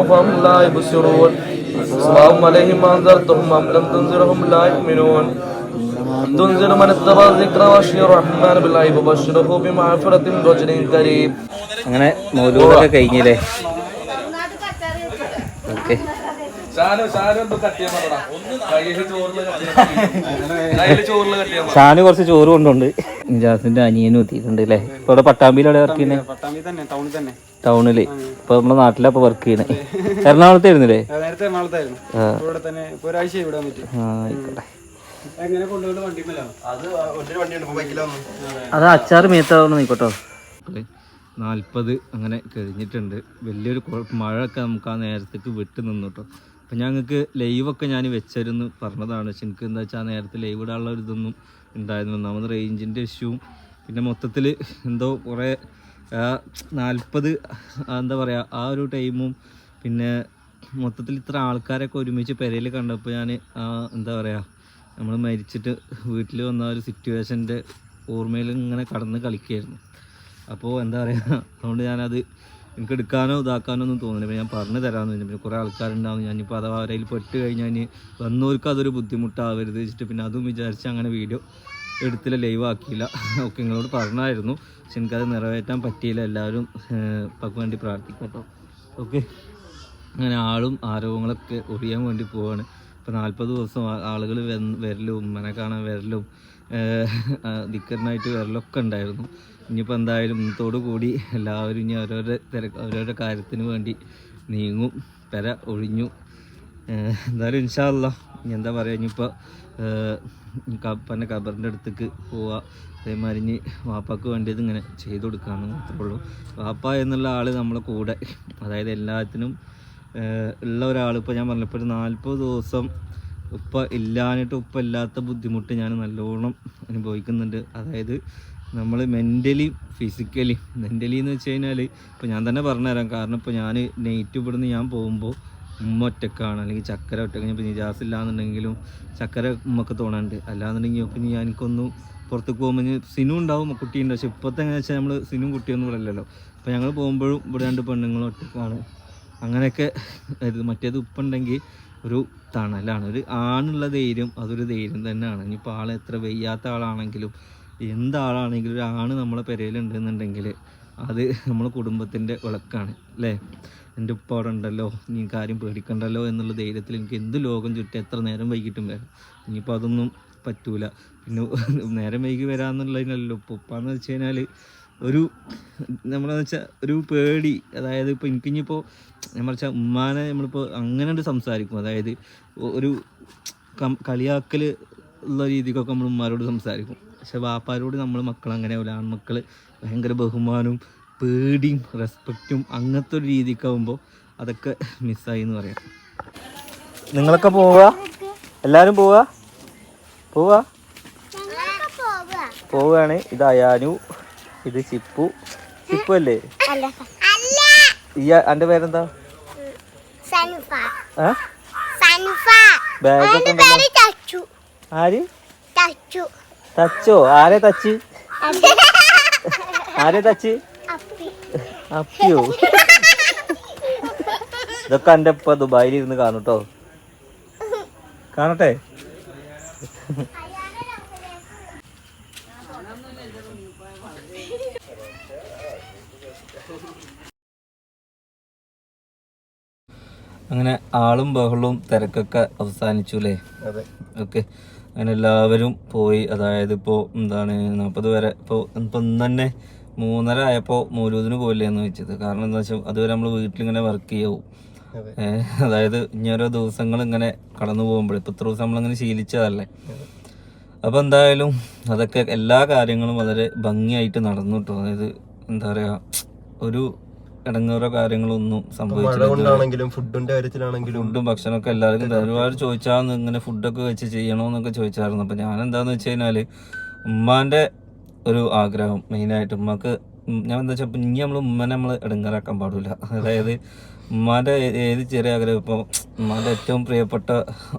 فهم لا يبصرون سواء عليهم ما أنذرتهم أم لم تنذرهم لا يؤمنون تنذر من اتبع الذكر واشي الرحمن بالغيب وبشره بمغفرة رجل كريم അങ്ങനെ മൗലൂദൊക്കെ കഴിഞ്ഞില്ലേ ഓക്കെ ഷാന് കുറച്ച് ചോറ് കൊണ്ടുണ്ട് നിജാസിന്റെ അനിയനും എത്തിയിട്ടുണ്ട് അല്ലേ ഇപ്പൊ ഇവിടെ പട്ടാമ്പിയിലാണ് വർക്ക് ചെയ്യുന്നത് പട്ടാമ്പി തന്നെ ടൗണിൽ തന്നെ ടൗണിൽ. ഇപ്പൊ നമ്മുടെ നാട്ടിലാ ഇപ്പൊ വർക്ക് ചെയ്യുന്നത് എറണാകുളത്തായിരുന്നില്ലേ നേരത്തെ എറണാകുളത്തായിരുന്നു. ആ. ഇവിടെ തന്നെ ഇപ്പൊ ഒരാഴ്ച ഇവിടെ വന്നിട്ട്. ആ, ആയിക്കോട്ടെ. എങ്ങനെ വണ്ടിമല്ലോ അത് അച്ചാർ മേത്താവുന്ന നിൽക്കട്ടോ നാൽപ്പത് അങ്ങനെ കഴിഞ്ഞിട്ടുണ്ട്. വലിയൊരു മഴയൊക്കെ നമുക്ക് ആ നേരത്തേക്ക് വിട്ട് നിന്നു കേട്ടോ. അപ്പം ഞങ്ങൾക്ക് ലൈവൊക്കെ ഞാൻ വെച്ചരുന്ന് പറഞ്ഞതാണ്. പക്ഷെ എനിക്ക് എന്താ വെച്ചാൽ ആ നേരത്തെ ലൈവ് ഇടാനുള്ള ഒരു ഇതൊന്നും ഉണ്ടായിരുന്നു ഒന്നാമത് റേഞ്ചിന്റെ ഇഷ്യൂവും പിന്നെ മൊത്തത്തിൽ എന്തോ കുറേ നാൽപ്പത് എന്താ പറയുക ആ ഒരു ടൈമും പിന്നെ മൊത്തത്തിൽ ഇത്ര ആൾക്കാരൊക്കെ ഒരുമിച്ച് പെരയിൽ കണ്ടപ്പോൾ ഞാൻ എന്താ പറയുക നമ്മൾ മരിച്ചിട്ട് വീട്ടിൽ വന്ന ഒരു സിറ്റുവേഷന്റെ ഓർമ്മയിൽ ഇങ്ങനെ കടന്ന് കളിക്കുകയായിരുന്നു അപ്പോൾ എന്താ പറയുക അതുകൊണ്ട് ഞാനത് എനിക്ക് എടുക്കാനോ ഇതാക്കാനോ ഒന്നും തോന്നുന്നില്ല. ഞാൻ പറഞ്ഞു തരാമെന്ന് പറഞ്ഞു. പിന്നെ കുറേ ആൾക്കാരുണ്ടാവും. ഞാനിപ്പോൾ അഥവാ അവരതിൽ പെട്ട് കഴിഞ്ഞാൽ വന്നവർക്ക് അതൊരു ബുദ്ധിമുട്ടാവരുത് വെച്ചിട്ട് പിന്നെ അതും വിചാരിച്ച് അങ്ങനെ വീഡിയോ എടുത്തില്ല ലൈവ് ആക്കിയില്ല. ഒക്കെ നിങ്ങളോട് പറഞ്ഞായിരുന്നു. പക്ഷെ എനിക്കത് നിറവേറ്റാൻ പറ്റിയില്ല. എല്ലാവരും പക്ക് വേണ്ടി പ്രാർത്ഥിക്കട്ടോ ഓക്കെ. അങ്ങനെ ആളും ആരോഗ്യങ്ങളൊക്കെ ഒഴിയാൻ വേണ്ടി പോവാണ്. ഇപ്പം നാൽപ്പത് ദിവസം ആളുകൾ വരലും ഉമ്മനെ കാണാൻ വരലും ദിക്കറിനായിട്ട് വരലൊക്കെ ഉണ്ടായിരുന്നു. ഇനിയിപ്പോൾ എന്തായാലും ഇന്നത്തോടു കൂടി എല്ലാവരും ഇനി ഓരോരോ തിരക്ക് ഓരോരോ കാര്യത്തിന് വേണ്ടി നീങ്ങും പെര ഒഴിഞ്ഞു. എന്തായാലും ഇൻഷാല്ല ഇനി എന്താ പറയുക ഇനിയിപ്പോൾ കപ്പന്റെ കബറിന്റെ അടുത്തേക്ക് പോവുക അതേമാതിരി ഇനി വാപ്പാക്ക് വേണ്ടിയത് ഇങ്ങനെ ചെയ്തു കൊടുക്കാമെന്ന് മാത്രമേ ഉള്ളൂ. വാപ്പ എന്നുള്ള ആൾ നമ്മളെ കൂടെ. അതായത് എല്ലാത്തിനും ഉള്ള ഒരാൾ ഇപ്പോൾ ഞാൻ പറഞ്ഞപ്പോൾ ഒരു നാൽപ്പത് ദിവസം ഉപ്പ ഇല്ലാഞ്ഞിട്ട് ഉപ്പ ഇല്ലാത്ത ബുദ്ധിമുട്ട് ഞാൻ നല്ലോണം അനുഭവിക്കുന്നുണ്ട്. അതായത് നമ്മൾ മെന്റലി ഫിസിക്കലി മെന്റലി എന്ന് വെച്ച് കഴിഞ്ഞാൽ ഇപ്പോൾ ഞാൻ തന്നെ പറഞ്ഞുതരാം. കാരണം ഇപ്പോൾ ഞാൻ നെയ്റ്റ് ഇവിടുന്ന് ഞാൻ പോകുമ്പോൾ ഉമ്മ ഒറ്റക്കാണ്. അല്ലെങ്കിൽ ചക്കര ഒറ്റയ്ക്ക് ഞാൻ ഇപ്പോൾ നിജാസ് ചക്കര ഉമ്മക്ക് തോന്നാണ്ട് അല്ലാന്നുണ്ടെങ്കിൽ ഒക്കെ ഞാൻ എനിക്കൊന്നും പുറത്തേക്ക് പോകുമ്പോൾ സിനു ഉണ്ടാവും കുട്ടി ഉണ്ട് പക്ഷെ ഇപ്പോഴത്തെ എങ്ങനെ വെച്ചാൽ നമ്മൾ സിനും കുട്ടിയൊന്നും ഇവിടെ ഇല്ലല്ലോ. അപ്പോൾ ഞങ്ങൾ പോകുമ്പോഴും ഇവിടെ രണ്ട് പെണ്ണുങ്ങളും ഒറ്റക്കാണ്. അങ്ങനെയൊക്കെ ഇത് മറ്റേത് ഉപ്പുണ്ടെങ്കിൽ ഒരു തണലാണ്. ഒരു ആണുള്ള ധൈര്യം അതൊരു ധൈര്യം തന്നെയാണ്. ഇനിയിപ്പോൾ ആൾ എത്ര വെയ്യാത്ത ആളാണെങ്കിലും എന്താളാണെങ്കിലും ഒരു ആണ് നമ്മളെ പെരയിലുണ്ടെന്നുണ്ടെങ്കിൽ അത് നമ്മൾ കുടുംബത്തിന്റെ വിളക്കാണ് അല്ലേ? എന്റെ ഉപ്പ അവിടെ ഉണ്ടല്ലോ നീ കാര്യം പേടിക്കണ്ടല്ലോ എന്നുള്ള ധൈര്യത്തിൽ എനിക്ക് എന്ത് ലോകം ചുറ്റും എത്ര നേരം വൈകിട്ടും വരാം. ഇനിയിപ്പോൾ അതൊന്നും പറ്റൂല. പിന്നെ നേരം വൈകി വരാമെന്നുള്ളതിനല്ലോ ഉപ്പ ഉപ്പാന്ന് വെച്ച് കഴിഞ്ഞാൽ ഒരു നമ്മളെന്ന് വെച്ചാൽ ഒരു പേടി. അതായത് ഇപ്പോൾ എനിക്കിനിപ്പോൾ നമ്മൾ വെച്ചാൽ ഉമ്മാനെ നമ്മളിപ്പോൾ അങ്ങനെ സംസാരിക്കും. അതായത് ഒരു കളിയാക്കൽ ഉള്ള രീതിക്കൊക്കെ നമ്മൾ ഉമ്മാരോട് സംസാരിക്കും. പക്ഷെ വാപ്പാരോട് നമ്മൾ മക്കൾ അങ്ങനെ ആൺമക്കൾ ഭയങ്കര ബഹുമാനവും പേടിയും റെസ്പെക്റ്റും അങ്ങനത്തെ ഒരു രീതിക്കാവുമ്പോൾ അതൊക്കെ മിസ്സായി എന്ന് പറയാം. നിങ്ങളൊക്കെ പോവുക എല്ലാവരും പോവുക പോവുക പോവുകയാണ് ഇത് അയാനു ഇത് ചിപ്പു. ചിപ്പു അല്ലേ? ഈ അന്റെ പേരെന്താ? ആര്? തച്ചോ? ആരെ തച്ച്? ആരെ താച്ചി? അപ്പിയോ? ഇതൊക്കെ എന്റെ ഇപ്പൊ ദുബായിൽ ഇരുന്ന് കാണട്ടോ. കാണട്ടെ? അങ്ങനെ ആളും ബഹളവും തിരക്കൊക്കെ അവസാനിച്ചു അല്ലേ ഓക്കെ. അങ്ങനെ എല്ലാവരും പോയി. അതായത് ഇപ്പോൾ എന്താണ് നാൽപ്പത് വരെ? ഇപ്പോൾ ഇപ്പം ഇന്ന് തന്നെ മൂന്നര ആയപ്പോൾ മൗലൂദിന് പോയില്ലേ എന്ന് വെച്ചത്. കാരണം എന്താ വെച്ചാൽ അതുവരെ നമ്മൾ വീട്ടിലിങ്ങനെ വർക്ക് ചെയ്യാവും. അതായത് ഇനി ഓരോ ദിവസങ്ങൾ ഇങ്ങനെ കടന്നു പോകുമ്പോൾ ഇപ്പം ഇത്ര ദിവസം നമ്മളിങ്ങനെ ശീലിച്ചതല്ലേ. അപ്പോൾ എന്തായാലും അതൊക്കെ എല്ലാ കാര്യങ്ങളും വളരെ ഭംഗിയായിട്ട് നടന്നു കേട്ടോ അതായത് എന്താ പറയാ ഒരു ഇടങ്ങേറോ കാര്യങ്ങളൊന്നും സംഭവിച്ചില്ല ഫുഡിന്റെ കാര്യത്തിലാണെങ്കിലും. ഫുഡും ഭക്ഷണമൊക്കെ എല്ലാവർക്കും ഒരുപാട് ചോദിച്ചാന്ന് ഇങ്ങനെ ഫുഡൊക്കെ വെച്ച് ചെയ്യണോന്നൊക്കെ ചോദിച്ചായിരുന്നു. അപ്പം ഞാൻ എന്താന്ന് വെച്ച് കഴിഞ്ഞാൽ ഉമ്മാന്റെ ഒരു ആഗ്രഹം മെയിനായിട്ട്. ഉമ്മക്ക് ഞാൻ എന്താ വെച്ചാൽ ഇനി നമ്മൾ ഉമ്മനെ നമ്മൾ ഇടങ്ങാറാക്കാൻ പാടില്ല. അതായത് ഉമ്മാന്റെ ഏത് ചെറിയ ആഗ്രഹം ഇപ്പോൾ ഉമ്മാന്റെ ഏറ്റവും പ്രിയപ്പെട്ട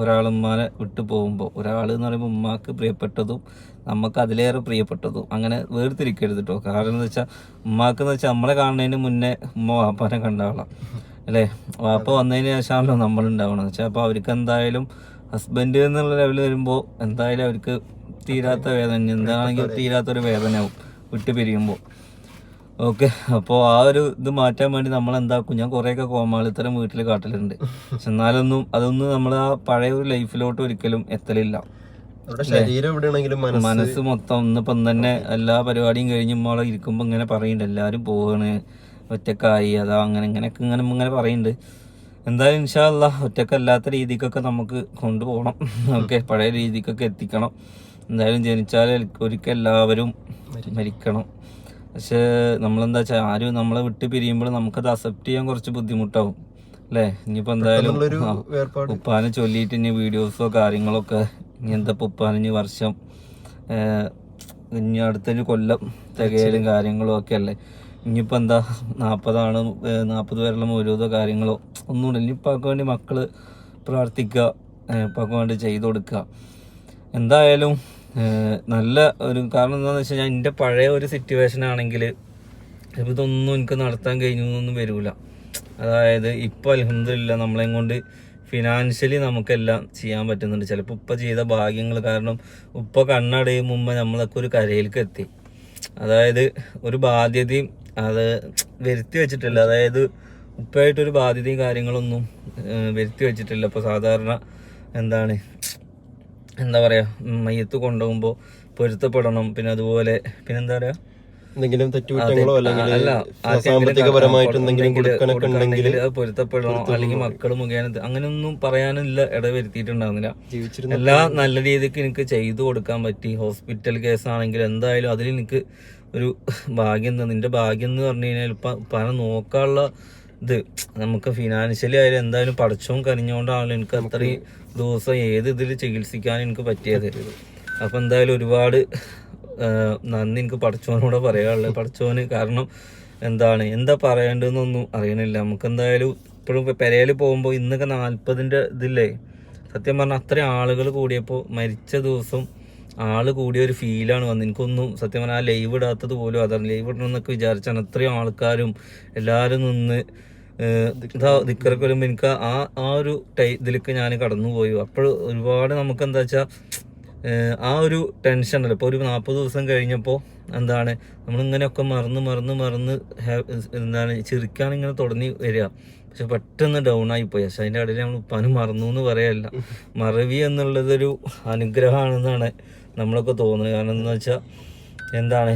ഒരാൾ ഉമ്മാനെ വിട്ടു പോകുമ്പോൾ ഒരാൾ എന്ന് പറയുമ്പോൾ ഉമ്മാക്ക് പ്രിയപ്പെട്ടതും നമുക്ക് അതിലേറെ പ്രിയപ്പെട്ടതും അങ്ങനെ വേർതിരിക്കരുത് കേട്ടോ കാരണം എന്ന് വെച്ചാൽ ഉമ്മാക്ക് എന്ന് വെച്ചാൽ നമ്മളെ കാണുന്നതിന് മുന്നേ ഉമ്മ വാപ്പാനെ കണ്ട ആളാണ് അല്ലേ? വാപ്പ വന്നതിന് ശേഷമാണല്ലോ നമ്മളുണ്ടാവണം എന്ന് വെച്ചാൽ അപ്പോൾ അവർക്ക് എന്തായാലും ഹസ്ബൻഡ് എന്നുള്ള ലെവൽ വരുമ്പോൾ എന്തായാലും അവർക്ക് തീരാത്ത വേദന. എന്താണെങ്കിൽ തീരാത്തൊരു വേദനയാവും. വിട്ട് പിരിയുമ്പോൾ ഓക്കെ അപ്പോൾ ആ ഒരു ഇത് മാറ്റാൻ വേണ്ടി നമ്മൾ എന്താക്കും ഞാൻ കുറേയൊക്കെ കോമാളിത്തരം വീട്ടിൽ കാട്ടലുണ്ട്. പക്ഷെ എന്നാലൊന്നും അതൊന്നും നമ്മൾ ആ പഴയ ഒരു ലൈഫിലോട്ട് ഒരിക്കലും എത്തലില്ല. മനസ്സ് മൊത്തം ഇന്നിപ്പം തന്നെ എല്ലാ പരിപാടിയും കഴിഞ്ഞ് നമ്മളെ ഇരിക്കുമ്പോൾ ഇങ്ങനെ പറയുന്നുണ്ട് എല്ലാവരും പോവാണ്. ഒറ്റക്കായി അതാ അങ്ങനെ ഇങ്ങനെയൊക്കെ ഇങ്ങനെ ഇങ്ങനെ പറയുന്നുണ്ട് എന്തായാലും ഇൻഷാല്ല ഒറ്റക്കല്ലാത്ത രീതിക്കൊക്കെ നമുക്ക് കൊണ്ടുപോകണം. ഓക്കെ പഴയ രീതിക്കൊക്കെ എത്തിക്കണം. എന്തായാലും ജനിച്ചാൽ ഒരിക്കൽ എല്ലാവരും മരിക്കണം. പക്ഷേ നമ്മളെന്താ വെച്ചാൽ ആരും നമ്മളെ വിട്ട് പിരിയുമ്പോൾ നമുക്കത് അക്സെപ്റ്റ് ചെയ്യാൻ കുറച്ച് ബുദ്ധിമുട്ടാവും. അല്ലേ? ഇനിയിപ്പോൾ എന്തായാലും ഉപ്പാനെ ചൊല്ലിയിട്ട് ഇനി വീഡിയോസോ കാര്യങ്ങളൊക്കെ ഇനി എന്താ ഉപ്പാന് ഇനി വർഷം ഇനി അടുത്തൊരു കൊല്ലം തികയലും കാര്യങ്ങളും ഒക്കെ അല്ലേ? ഇനിയിപ്പോൾ എന്താ നാൽപ്പതാണ് നാൽപ്പത് പേരുള്ള ഓരോരോ കാര്യങ്ങളോ ഒന്നുമില്ല ഇനി ഇപ്പൊക്കെ വേണ്ടി മക്കൾ പ്രാർത്ഥിക്കുക ഇപ്പം വേണ്ടി ചെയ്തു കൊടുക്കുക. എന്തായാലും നല്ല ഒരു കാരണം എന്താണെന്ന് വെച്ച് കഴിഞ്ഞാൽ എന്റെ പഴയ ഒരു സിറ്റുവേഷൻ ആണെങ്കിൽ ഇതൊന്നും എനിക്ക് നടത്താൻ കഴിഞ്ഞു എന്നൊന്നും വരില്ല അതായത് ഇപ്പോൾ അലഹമില്ല നമ്മളെയും കൊണ്ട് ഫിനാൻഷ്യലി നമുക്കെല്ലാം ചെയ്യാൻ പറ്റുന്നുണ്ട്. ചിലപ്പോൾ ഉപ്പ ചെയ്ത ഭാഗ്യങ്ങൾ കാരണം ഉപ്പ കണ്ണടയും മുമ്പ് നമ്മളൊക്കെ ഒരു കരയിലേക്ക് എത്തി. അതായത് ഒരു ബാധ്യതയും അത് വരുത്തി വെച്ചിട്ടില്ല. അതായത് ഉപ്പയായിട്ടൊരു ബാധ്യതയും കാര്യങ്ങളൊന്നും വരുത്തി വെച്ചിട്ടില്ല. ഇപ്പോൾ സാധാരണ എന്താണ് എന്താ പറയാ ഉം, മയ്യത്ത് കൊണ്ടുപോകുമ്പോൾ പൊരുത്തപ്പെടണം. പിന്നെ അതുപോലെ പിന്നെന്താ പറയാ? എന്തെങ്കിലും തെറ്റുകുറ്റങ്ങളോ അല്ലെങ്കിൽ അല്ല സാമ്പത്തികപരമായിട്ട് എന്തെങ്കിലും കൊടുക്കാനൊക്കെ ഉണ്ടെങ്കിൽ പൊരുത്തപ്പെടണം. അല്ലെങ്കിൽ മക്കൾ മുഖേന അങ്ങനെയൊന്നും പറയാനില്ല ഇട വരുത്തിയിട്ടുണ്ടാവുന്നില്ല ജീവിച്ചിരുന്ന എല്ലാം നല്ല രീതിക്ക് എനിക്ക് ചെയ്തു കൊടുക്കാൻ പറ്റി. ഹോസ്പിറ്റൽ കേസാണെങ്കിൽ എന്തായാലും അതിൽ എനിക്ക് ഒരു ഭാഗ്യം നിന്റെ ഭാഗ്യം എന്ന് പറഞ്ഞു കഴിഞ്ഞാൽ ഇപ്പം പണം നോക്കാനുള്ള ഇത് നമുക്ക് ഫിനാൻഷ്യലി ആയാലും എന്തായാലും പഠിച്ചവും കനിഞ്ഞുകൊണ്ടാണല്ലോ എനിക്ക് അത്രയും ദിവസം ഏത് ഇതിൽ ചികിത്സിക്കാൻ എനിക്ക് പറ്റിയത്. അപ്പം എന്തായാലും ഒരുപാട് നന്ദി എനിക്ക് പഠിച്ചവനോട് പറയാനുള്ളത് പഠിച്ചവന് കാരണം എന്താണ് എന്താ പറയേണ്ടതെന്നൊന്നും അറിയണില്ല. നമുക്ക് എന്തായാലും ഇപ്പോഴും പെരയിൽ പോകുമ്പോൾ ഇന്നൊക്കെ നാൽപ്പതിന്റെ ഇതില്ലേ? സത്യം പറഞ്ഞാൽ അത്രയും ആളുകൾ കൂടിയപ്പോൾ മരിച്ച ദിവസം ആൾ കൂടിയ ഒരു ഫീലാണ് വന്നത്. എനിക്കൊന്നും സത്യം പറഞ്ഞാൽ ആ ലൈവ് ഇടാത്തത് പോലും അതാണ് ലൈവ് ഇടണമെന്നൊക്കെ വിചാരിച്ചാണ് അത്രയും ആൾക്കാരും എല്ലാവരും നിന്ന് ദിക്കറൊക്കെ വരുമ്പോൾ എനിക്ക് ആ ആ ഒരു ടൈ ഇതിലേക്ക് ഞാൻ കടന്നുപോയി. അപ്പോൾ ഒരുപാട് നമുക്ക് എന്താ വെച്ചാൽ ആ ഒരു ടെൻഷൻ അല്ല ഇപ്പോൾ ഒരു നാൽപ്പത് ദിവസം കഴിഞ്ഞപ്പോൾ എന്താണ് നമ്മളിങ്ങനെയൊക്കെ മറന്ന് മറന്ന് മറന്ന് എന്താണ് ചിരിക്കാൻ ഇങ്ങനെ തുടങ്ങി വരിക. പക്ഷെ പെട്ടെന്ന് ഡൗൺ ആയി പോയി. പക്ഷെ അതിന്റെ ഇടയിൽ നമ്മൾ പനി മറന്നു എന്ന് പറയല്ല. മറവി എന്നുള്ളതൊരു അനുഗ്രഹമാണെന്നാണ് നമ്മളൊക്കെ തോന്നുന്നത്. കാരണം എന്ന് വെച്ചാൽ എന്താണ്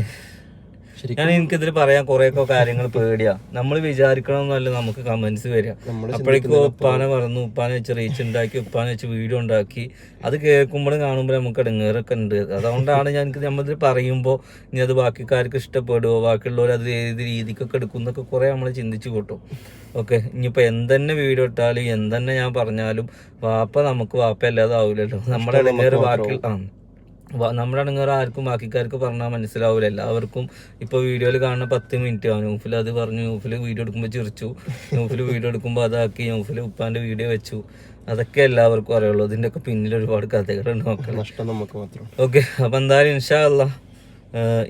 ഞാൻ എനിക്കിതിൽ പറയാൻ കുറെയൊക്കെ കാര്യങ്ങൾ പേടിയാ. നമ്മൾ വിചാരിക്കണമെന്നല്ല നമുക്ക് കമന്റ്സ് വരിക. അപ്പോഴേക്കും ഉപ്പാനെ പറഞ്ഞു ഉപ്പാനെ വെച്ച് റീച്ച് ഉണ്ടാക്കി ഉപ്പാനെ വെച്ച് വീഡിയോ ഉണ്ടാക്കി. അത് കേൾക്കുമ്പോഴും കാണുമ്പോൾ നമുക്ക് ഇടങ്ങേറൊക്കെ ഉണ്ട് അതുകൊണ്ടാണ് ഞാൻ എനിക്ക് നമ്മളിത് പറയുമ്പോൾ ഇനി അത് ബാക്കിക്കാർക്ക് ഇഷ്ടപ്പെടുമോ ബാക്കിയുള്ളവർ അത് ഏത് രീതിക്കൊക്കെ എടുക്കും എന്നൊക്കെ കുറേ നമ്മൾ ചിന്തിച്ചു കൂട്ടും. ഓക്കെ ഇനിയിപ്പോൾ എന്തെന്നെ വീഡിയോ ഇട്ടാലും എന്തെന്നെ ഞാൻ പറഞ്ഞാലും വാപ്പ നമുക്ക് വാപ്പ അല്ലാതെ ആവില്ലല്ലോ നമ്മളെ ഇടങ്ങേറ് ബാക്കി ആ. നമ്മുടെ അടങ്ങാറ് ആർക്കും ബാക്കിക്കാർക്ക് പറഞ്ഞാൽ മനസ്സിലാവില്ല എല്ലാവർക്കും ഇപ്പോൾ വീഡിയോയിൽ കാണുന്ന പത്ത് മിനിറ്റ് ആണ്. ന്യൂഫിൽ അത് പറഞ്ഞു ന്യൂഫിൽ വീഡിയോ എടുക്കുമ്പോൾ ചിരിച്ചു ന്യൂഫിൽ വീഡിയോ എടുക്കുമ്പോൾ അതാക്കി ന്യൂഫിൽ ഉപ്പാന്റെ വീഡിയോ വെച്ചു. അതൊക്കെ എല്ലാവർക്കും അറിയുള്ളൂ. ഇതിന്റെ ഒക്കെ പിന്നിൽ ഒരുപാട് കഥകളുണ്ട് നോക്കണം നഷ്ടം നമുക്ക് മാത്രം. ഓക്കെ അപ്പം എന്തായാലും ഇൻഷാല്ല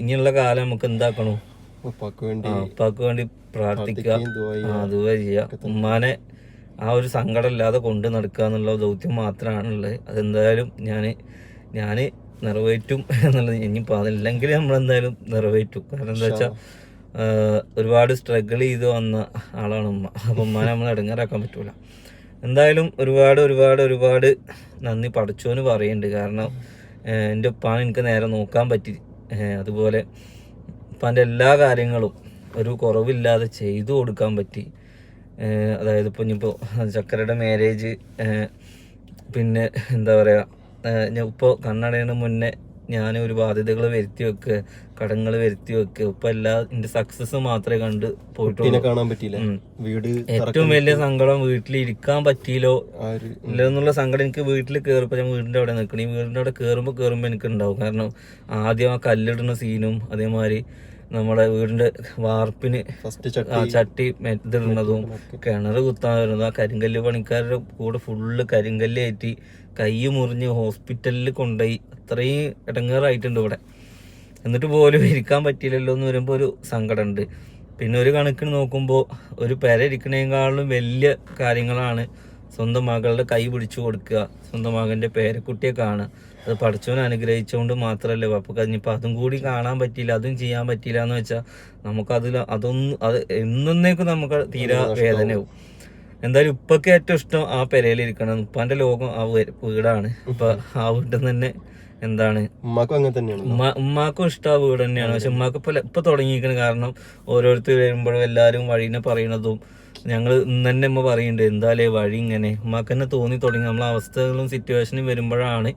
ഇനിയുള്ള കാലം നമുക്ക് എന്താക്കണോ? ഉപ്പാക്ക് വേണ്ടി പ്രാർത്ഥിക്കുക. അതുവരെ ചെയ്യുക. ഉമ്മാനെ ആ ഒരു സങ്കടം ഇല്ലാതെ കൊണ്ട് നടക്കുക എന്നുള്ള ദൗത്യം മാത്രമാണുള്ളത് അതെന്തായാലും ഞാൻ ഞാൻ നിറവേറ്റും എന്നുള്ളത് ഇനിയിപ്പോൾ അതല്ലെങ്കിൽ നമ്മളെന്തായാലും നിറവേറ്റും. കാരണം എന്താ വെച്ചാൽ ഒരുപാട് സ്ട്രഗിൾ ചെയ്ത് വന്ന ആളാണ് ഉമ്മ. അപ്പം ഉമ്മാനെ നമ്മൾ ഇടങ്ങാറാക്കാൻ പറ്റൂല. എന്തായാലും ഒരുപാട് ഒരുപാട് ഒരുപാട് നന്ദി പഠിച്ചോന്ന് പറയുന്നുണ്ട് കാരണം എന്റെ ഉപ്പാണ് എനിക്ക് നേരെ നോക്കാൻ പറ്റി. അതുപോലെ ഉപ്പാന്റെ എല്ലാ കാര്യങ്ങളും ഒരു കുറവില്ലാതെ ചെയ്തു കൊടുക്കാൻ പറ്റി. അതായത് ഇപ്പം ഇനിയിപ്പോൾ ചക്കരയുടെ മാരേജ് പിന്നെ എന്താ പറയുക ഞാൻ ഇപ്പോൾ കണ്ണടയുന്ന മുന്നേ ഞാൻ ഒരു ബാധ്യതകൾ വരുത്തി വെക്കുക കടങ്ങൾ വരുത്തി വെക്കുക ഇപ്പൊ എല്ലാ എന്റെ സക്സസ് മാത്രമേ കണ്ട് പോയിട്ടുള്ളൂ. കാണാൻ പറ്റിയില്ല? വീട് ഏറ്റവും വലിയ സങ്കടം വീട്ടിൽ ഇരിക്കാൻ പറ്റിയില്ലോ. ഇല്ലെന്നുള്ള ഇല്ല എന്നുള്ള സങ്കടം എനിക്ക് വീട്ടിൽ കയറിപ്പോ ഞാൻ വീടിന്റെ അവിടെ നിൽക്കണം. ഈ വീടിന്റെ അവിടെ കയറുമ്പോൾ കയറുമ്പോൾ എനിക്ക് ഉണ്ടാവും. കാരണം ആദ്യം ആ കല്ലിടുന്ന സീനും അതേമാതിരി നമ്മുടെ വീടിന്റെ വാർപ്പിന് ആ ചട്ടി ഇതിടുന്നതും കിണർ കുത്താൻ വരുന്നതും ആ കരിങ്കല്ല് പണിക്കാരുടെ കൂടെ ഫുള്ള് കരിങ്കല്ല് കയറ്റി കൈ മുറിഞ്ഞ് ഹോസ്പിറ്റലിൽ കൊണ്ടുപോയി. അത്രയും ഇടങ്ങേറായിട്ടുണ്ട് ഇവിടെ. എന്നിട്ട് പോലും ഇരിക്കാൻ പറ്റിയില്ലല്ലോ എന്ന് വരുമ്പോൾ ഒരു സങ്കടമുണ്ട്. പിന്നെ ഒരു കണക്കിന് നോക്കുമ്പോൾ ഒരു പെര ഇരിക്കണേക്കാളും വലിയ കാര്യങ്ങളാണ് സ്വന്തം മകളുടെ കൈ പിടിച്ചു കൊടുക്കുക സ്വന്തം മകന്റെ പേരക്കുട്ടിയെ കാണുക. അത് പഠിച്ചവൻ അനുഗ്രഹിച്ചുകൊണ്ട് മാത്രമല്ലേ അപ്പൊ ഇനിയിപ്പോൾ അതും കൂടി കാണാൻ പറ്റിയില്ല അതും ചെയ്യാൻ പറ്റിയില്ല എന്ന് വെച്ചാൽ നമുക്കതിൽ അതൊന്നും അത് എന്നേക്കും നമുക്ക് തീരാ വേദനയാവും. എന്തായാലും ഉപ്പൊക്കെ ഏറ്റവും ഇഷ്ടം ആ പെരയിലിരിക്കണം ഉപ്പാന്റെ ലോകം ആ വീടാണ്. ഇപ്പൊ ആ വീട്ടിൽ നിന്ന് തന്നെ എന്താണ്? ഉമ്മാക്കും അങ്ങനെ തന്നെയാണ്. ഉമ്മ ഉമ്മാക്കും ഇഷ്ടം ആ വീട് തന്നെയാണ്. പക്ഷെ ഉമ്മാക്ക് ഇപ്പൊ ഇപ്പൊ തുടങ്ങിയിരിക്കണം കാരണം ഓരോരുത്തർ വരുമ്പോഴും എല്ലാവരും വഴീനെ പറയണതും ഞങ്ങൾ ഇന്ന് തന്നെ ഉമ്മ പറയുന്നുണ്ട് എന്തായാലേ വഴി ഇങ്ങനെ? ഉമ്മാക്ക് തന്നെ തോന്നി തുടങ്ങി. നമ്മളെ അവസ്ഥകളും സിറ്റുവേഷനും വരുമ്പോഴാണ്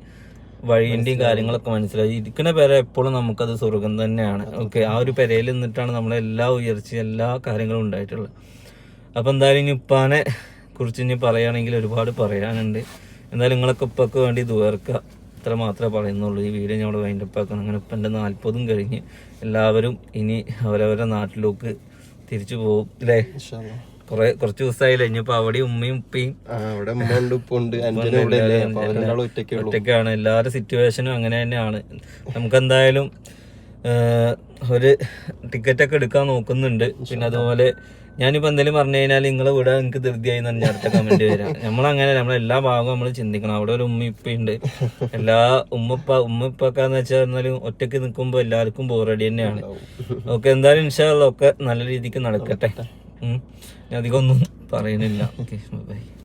വഴീന്റെയും കാര്യങ്ങളൊക്കെ മനസ്സിലായി. ഇരിക്കുന്ന പേര എപ്പോഴും നമുക്കത് സ്വർഗം തന്നെയാണ്. ഓക്കെ ആ ഒരു പെരയിൽ നിന്നിട്ടാണ് നമ്മളെ എല്ലാ ഉയർച്ചയും എല്ലാ കാര്യങ്ങളും ഉണ്ടായിട്ടുള്ളത്. അപ്പം എന്തായാലും ഇനി ഉപ്പാനെ കുറിച്ച് ഇനി പറയുകയാണെങ്കിൽ ഒരുപാട് പറയാനുണ്ട്. എന്തായാലും നിങ്ങളൊക്കെ ഉപ്പക്ക് വേണ്ടി ദുവർക്കുക ഇത്ര മാത്രമേ പറയുന്നുള്ളൂ. ഈ വീഡിയോ ഞങ്ങൾ വൈൻഡപ്പാക്കണം അങ്ങനെ ഇപ്പം എന്റെ നാൽപ്പതും കഴിഞ്ഞ് എല്ലാവരും ഇനി അവരവരുടെ നാട്ടിലേക്ക് തിരിച്ചു പോകും. അല്ലേ? കുറെ കുറച്ച് ദിവസമായില്ലേ ഇനിയിപ്പോ അവിടെ ഉമ്മയും ഉപ്പയും അവിടെ ഒറ്റയ്ക്കാണ്. എല്ലാവരുടെ സിറ്റുവേഷനും അങ്ങനെ തന്നെയാണ്. നമുക്ക് എന്തായാലും ഒരു ടിക്കറ്റ് ഒക്കെ എടുക്കാൻ നോക്കുന്നുണ്ട്. പിന്നെ അതുപോലെ ഞാനിപ്പോ എന്തെങ്കിലും പറഞ്ഞു കഴിഞ്ഞാൽ നിങ്ങളെ വിടാൻ നിങ്ങൾക്ക് ധൃതിയായി തന്നെ അടുത്ത കമന്റ് വരാം നമ്മളങ്ങനെ നമ്മൾ എല്ലാ ഭാഗവും നമ്മൾ ചിന്തിക്കണം. അവിടെ ഒരു ഉമ്മ ഇപ്പ ഉണ്ട്. എല്ലാ ഉമ്മപ്പ ഉമ്മപ്പൊക്കെന്ന് വെച്ചാൽ എന്നാലും ഒറ്റയ്ക്ക് നിൽക്കുമ്പോൾ എല്ലാവർക്കും ബോറടി തന്നെയാണ്. ഓക്കെ എന്തായാലും ഇൻഷാല്ല ഒക്കെ നല്ല രീതിക്ക് നടക്കട്ടെ. ഞാൻ അധികം ഒന്നും പറയുന്നില്ല ഓക്കെ ബൈ.